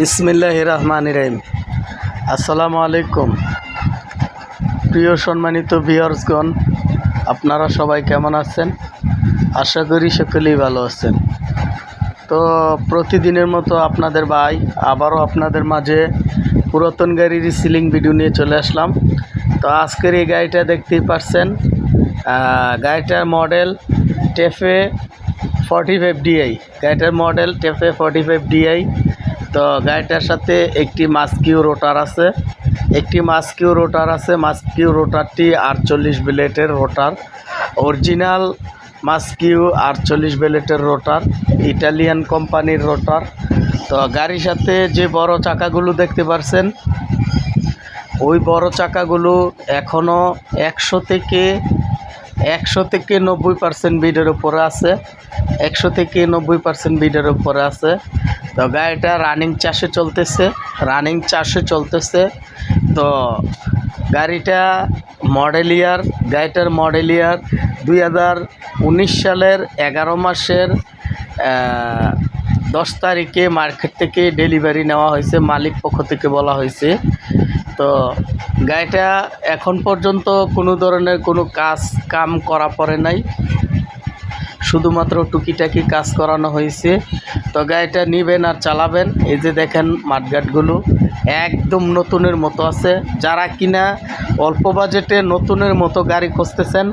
বিসমিল্লাহ রহমান রহিম। আসসালামু আলাইকুম। প্রিয় সম্মানিত ভিওর্সগণ আপনারা সবাই কেমন আছেন? আশা করি সকলেই ভালো আছেন। তো প্রতিদিনের মতো আপনাদের ভাই, আবারও আপনাদের মাঝে পুরাতন গাড়ির সিলিং ভিডিও নিয়ে চলে আসলাম। তো আজকের এই গাড়িটা দেখতেই পারছেন গাড়িটার model TAFE forty five DI গাড়িটার model TAFE forty five DI তো গাড়িটার সাথে একটি মাস্কিউ রোটার আছে। একটি মাস্কিউ রোটার আছে। মাস্কিউ রোটারটি আটচল্লিশ ব্লেটের রোটার অরিজিনাল মাস্কিউ আটচল্লিশ ব্লেটের রোটার ইটালিয়ান কোম্পানির রোটার তো গাড়ির সাথে যে বড় চাকাগুলো দেখতে পারছেন, ওই বড় চাকাগুলো এখনও একশো থেকে একশো থেকে নব্বই পার্সেন্ট বিডের উপরে আছে। একশো থেকে নব্বই পার্সেন্ট বিডের উপরে আছে। তো গাড়িটা রানিং চাষে চলতেছে রানিং চাষে চলতেছে। তো গাড়িটা মডেল ইয়ার গাড়িটার মডেল ইয়ার দুই হাজার উনিশ সালের এগারো মাসের দশ তারিখে মার্কেট থেকে ডেলিভারি নেওয়া হয়েছে, মালিক পক্ষ থেকে বলা হয়েছে। তো গাড়িটা এখন পর্যন্ত কোনো ধরনের কোনো কাজ কাম করা পড়ে নাই। শুধুমাত্র টুকিটাকি কাজ করানো হয়েছে। তো গাড়িটা নিবেন আর চালাবেন। এই যে দেখেন মাঠঘাটগুলো। একদম নতুনের মতো আছে। যারা কিনা অল্প বাজেটে নতুনের মতো গাড়ি খুঁজতেছেন,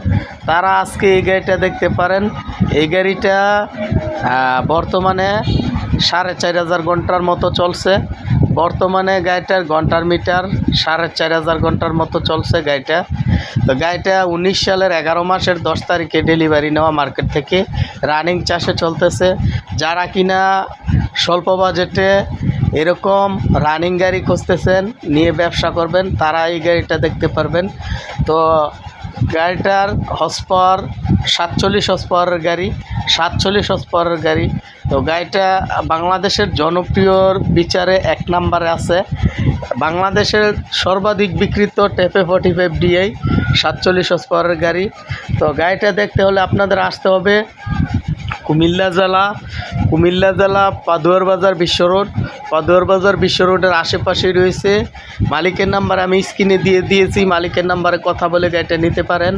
তারা আজকে এই গাড়িটা দেখতে পারেন। এই গাড়িটা বর্তমানে সাড়ে চার হাজার ঘণ্টার মতো চলছে। বর্তমানে গাড়িটার ঘণ্টার মিটার সাড়ে চার হাজার ঘণ্টার মতো চলছে গাড়িটা। তো গাড়িটা উনিশ সালের এগারো মাসের দশ তারিখে ডেলিভারি নেওয়া মার্কেট থেকে রানিং চাষে চলতেছে। যারা কিনা স্বল্প বাজেটে এরকম রানিং গাড়ি খুঁজতেছেন, নিয়ে ব্যবসা করবেন, তারা এই গাড়িটা দেখতে পারবেন। তো গাড়িটার হর্স পাওয়ার সাতচল্লিশ হর্স পাওয়ারের গাড়ি, সাতচল্লিশ হর্স পাওয়ারের গাড়ি। তো গাড়িটা বাংলাদেশের জনপ্রিয়র বিচারে এক নম্বরে আছে। বাংলাদেশের সর্বাধিক বিক্রিত টেপে ফর্টি ফাইভ ডিআই সাতচল্লিশ হর্স পাওয়ারের গাড়ি। তো গাড়িটা দেখতে হলে আপনাদের আসতে হবে কুমিল্লা জেলা কুমিল্লা জেলা পাদুয়ার বাজার বিশ্ব রোড। পাদুয়ার বাজার বিশ্ব রোডের রয়েছে। মালিকের নাম্বার আমি স্ক্রিনে দিয়ে দিয়েছি, মালিকের নাম্বারে কথা বলে গাড়িটা নিতে পারেন।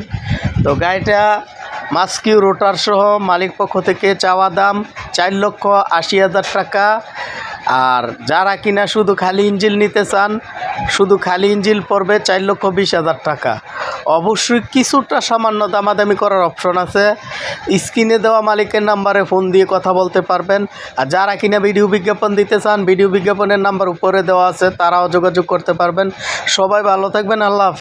তো গাড়িটা মাস্কিউ রোটার সহ মালিক পক্ষ থেকে চাওয়া দাম চার লক্ষ আশি হাজার টাকা। আর যারা কিনা শুধু খালি ইঞ্জিল নিতে চান, শুধু খালি ইঞ্জিল পড়বে চার লক্ষ বিশ হাজার টাকা। অবশ্যই কিছুটা সামান্য দামাদামি করার অপশন আছে। স্ক্রিনে দেওয়া মালিকের নাম্বারে ফোন দিয়ে কথা বলতে পারবেন। আর যারা কিনা ভিডিও বিজ্ঞাপন দিতে চান ভিডিও বিজ্ঞাপনের নাম্বার উপরে দেওয়া আছে, তারাও যোগাযোগ করতে পারবেন। সবাই ভালো থাকবেন, আল্লাহ।